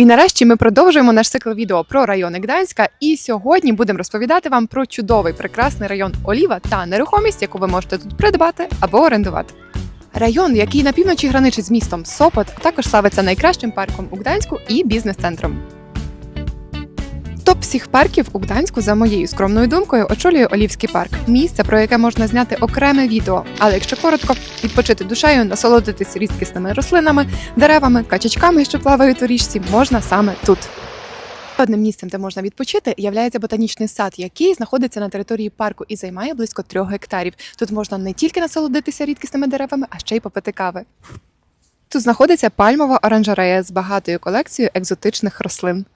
І нарешті ми продовжуємо наш цикл відео про райони Гданська. І сьогодні будемо розповідати вам про чудовий прекрасний район Оліва та нерухомість, яку ви можете тут придбати або орендувати. Район, який на півночі граничить з містом Сопот, також славиться найкращим парком у Гданську і бізнес-центром. Топ всіх парків у Гданську, за моєю скромною думкою, очолює Олівський парк. Місце, про яке можна зняти окреме відео. Але якщо коротко, відпочити душею, насолодитись рідкісними рослинами, деревами, качачками, що плавають у річці, можна саме тут. Одним місцем, де можна відпочити, являється ботанічний сад, який знаходиться на території парку і займає близько трьох гектарів. Тут можна не тільки насолодитися рідкісними деревами, а ще й попити кави. Тут знаходиться пальмова оранжерея з багатою колекцією екзотичних рослин.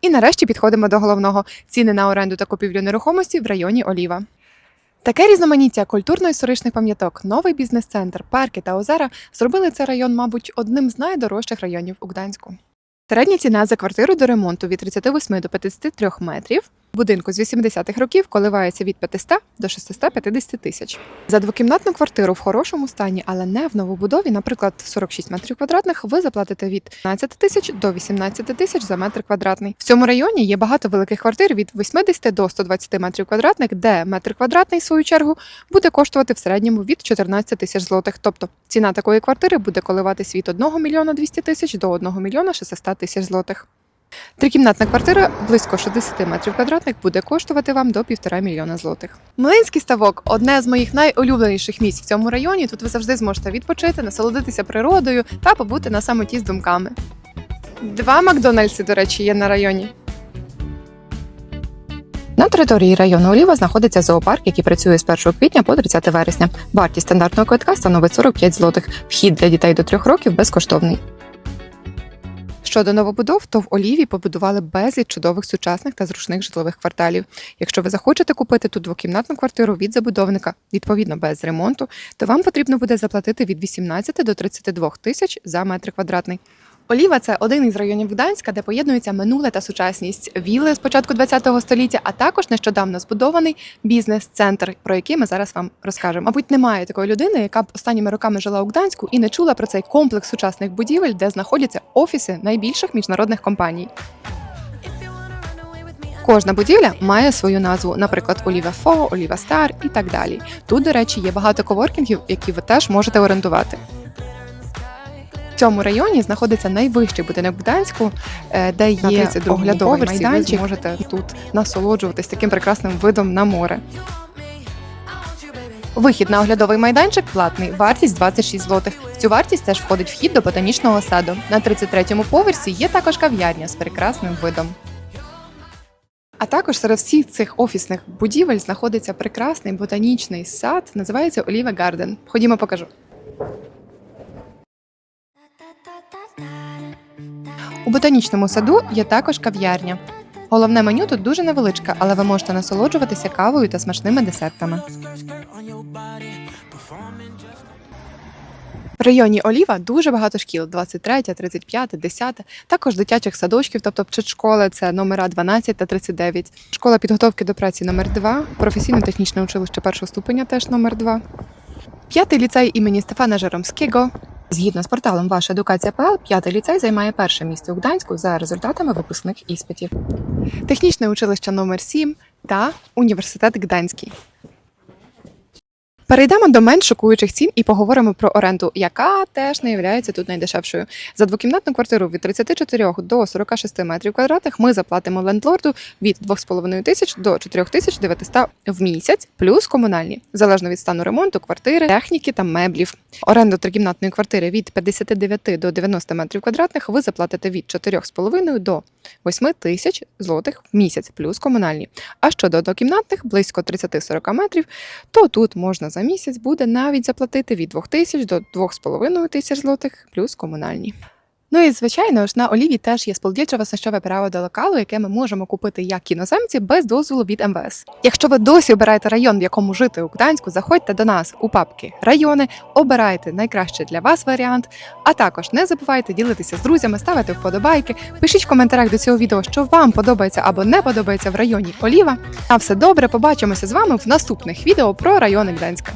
І нарешті підходимо до головного ціни на оренду та купівлю нерухомості в районі Оліва. Таке різноманіття культурно-історичних пам'яток, новий бізнес-центр, парки та озера зробили цей район, мабуть, одним з найдорожчих районів у Гданську. Середня ціна за квартиру до ремонту від 38 до 53 метрів. Будинку з 80-х років коливається від 500 до 650 тисяч. За двокімнатну квартиру в хорошому стані, але не в новобудові, наприклад, 46 метрів квадратних, ви заплатите від 15 тисяч до 18 тисяч за метр квадратний. В цьому районі є багато великих квартир від 80 до 120 метрів квадратних, де метр квадратний, в свою чергу, буде коштувати в середньому від 14 тисяч злотих. Тобто ціна такої квартири буде коливатись від 1 мільйона 200 тисяч до 1 мільйона 600 тисяч злотих. Трикімнатна квартира близько 60 метрів квадратних буде коштувати вам до 1,5 мільйона злотих. Млинський ставок одне з моїх найулюбленіших місць в цьому районі. Тут ви завжди зможете відпочити, насолодитися природою та побути на самоті з думками. Два Макдональдси, до речі, є на районі. На території району Оліва знаходиться зоопарк, який працює з 1 квітня по 30 вересня. Вартість стандартного квитка становить 45 злотих. Вхід для дітей до 3 років безкоштовний. Щодо новобудов, то в Оліві побудували безліч чудових сучасних та зручних житлових кварталів. Якщо ви захочете купити тут двокімнатну квартиру від забудовника, відповідно без ремонту, то вам потрібно буде заплатити від 18 до 32 тисяч за метр квадратний. Оліва це один із районів Гданська, де поєднується минуле та сучасність вілли з початку ХХ століття, а також нещодавно збудований бізнес-центр, про який ми зараз вам розкажемо. Мабуть, немає такої людини, яка б останніми роками жила у Гданську і не чула про цей комплекс сучасних будівель, де знаходяться офіси найбільших міжнародних компаній. Кожна будівля має свою назву, наприклад, Оліва Фо, Оліва Стар і так далі. Тут, до речі, є багато коворкінгів, які ви теж можете орендувати. Цьому районі знаходиться найвищий будинок Гданську, е, де є 32-му оглядовий поверсі ви майданчик. зможете можете тут насолоджуватись таким прекрасним видом на море. Вихід на оглядовий майданчик платний, вартість 26 злотих. В цю вартість теж входить вхід до ботанічного саду. На 33-му поверсі є також кав'ярня з прекрасним видом. А також серед всіх цих офісних будівель знаходиться прекрасний ботанічний сад, називається Оліве Гарден. Ходімо, покажу. У ботанічному саду є також кав'ярня. Головне меню тут дуже невеличке, але ви можете насолоджуватися кавою та смачними десертами. В районі Оліва дуже багато шкіл: 23, 35, 10, також дитячих садочків, тобто пчетшколи, це номера 12 та 39. Школа підготовки до праці номер 2, професійно-технічне училище першого ступеня теж номер 2. П'ятий ліцей імені Стефана Жеромського. Згідно з порталом Ваша едукація.пл, п'ятий ліцей займає перше місце у Гданську за результатами випускних іспитів. Технічне училище номер 7 та університет Гданський. Перейдемо до менш шокуючих цін і поговоримо про оренду, яка теж не є тут найдешевшою. За двокімнатну квартиру від 34 до 46 метрів квадратних ми заплатимо лендлорду від 2,5 тисяч до 4900 в місяць, плюс комунальні, залежно від стану ремонту, квартири, техніки та меблів. Оренду трикімнатної квартири від 59 до 90 метрів квадратних ви заплатите від 4,5 до 8 тисяч злотих в місяць, плюс комунальні. А щодо однокімнатних, близько 30-40 метрів, то тут можна за місяць буде навіть заплатити від 2 тисяч до 2,5 тисяч злотих, плюс комунальні. Ну і звичайно ж на Оліві теж є сполдільче снащове право до локалу, яке ми можемо купити як іноземці без дозволу від МВС. Якщо ви досі обираєте район, в якому жити у Гданську, заходьте до нас у папки райони, обирайте найкращий для вас варіант. А також не забувайте ділитися з друзями, ставити вподобайки. Пишіть в коментарях до цього відео, що вам подобається або не подобається в районі Оліва. А все добре, побачимося з вами в наступних відео про райони Гданська.